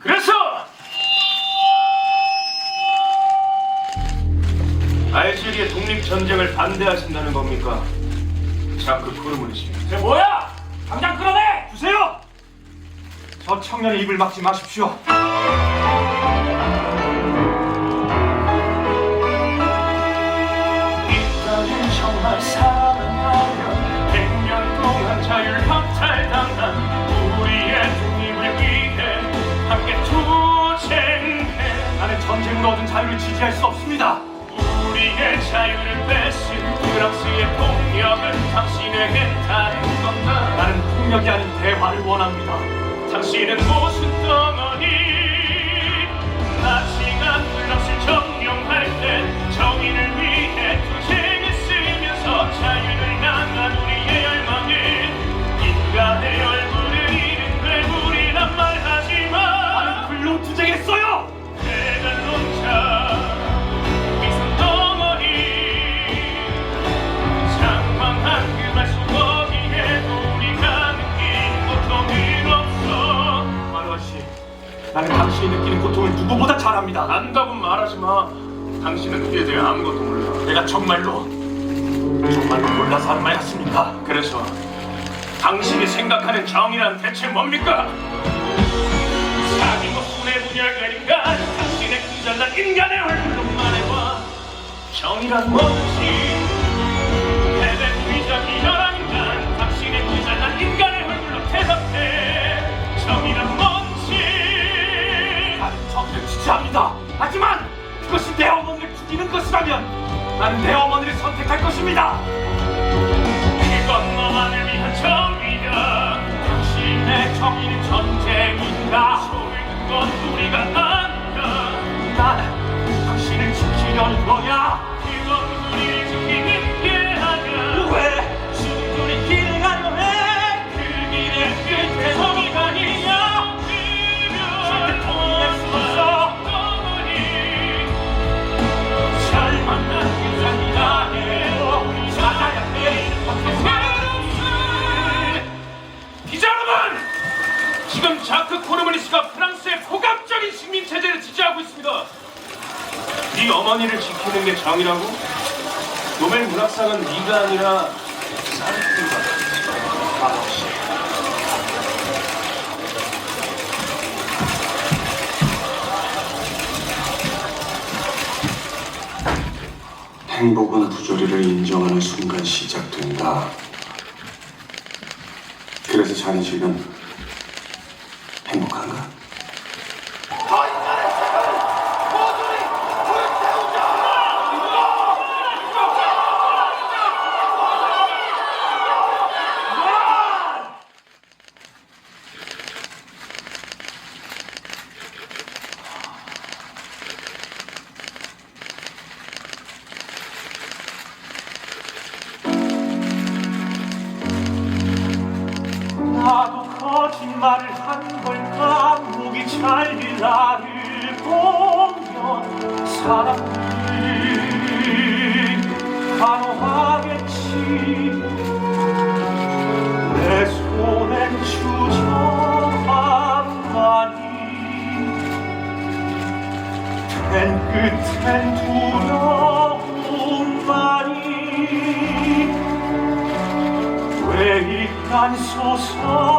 그래서 알제리의 독립 전쟁을 반대하신다는 겁니까? 자크 코르무리시. 쟤 뭐야? 당장 끌어내! 주세요! 저 청년의 입을 막지 마십시오. 이 땅은 정말 사 전쟁으로 얻은 자유를 지지할 수 없습니다. 우리의 자유를 뺏은 프랑스의 폭력은 당신에겐 다른 건가 나는 폭력이 아닌 대화를 원합니다. 당신은 무슨 덩어리 당신이 느끼는 고통을 누구보다 잘 압니다. 안다고 말하지 마 당신은 그에 대해 아무것도 몰라 내가 정말로, 정말로 몰라서 하는 말이었습니까? 그래서 당신이 생각하는 정의란 대체 뭡니까? 사기고 손해 분열된 인간 당신의 그 잘난 인간의 얼굴로 말해봐 정의란 뭔지 내 어머니를 선택할 것입니다. 그건 너만을 위한 정의야 당신의 정의는 전쟁인가 소리 듣건 우리가 안다 난 당신을 지키려는 거야. 네 어머니를 지키는 게 정이라고? 노벨 문학상은 네가 아니라 사르트가 아버지. 행복은 부조리를 인정하는 순간 시작된다. 그래서 자네 지금 나도 거짓말을 한 걸까? 목이 잘릴 나를 보면 사람들이 간호하겠지 내 손엔 주저함만이 된 끝엔 두려움만이 왜 이딴 소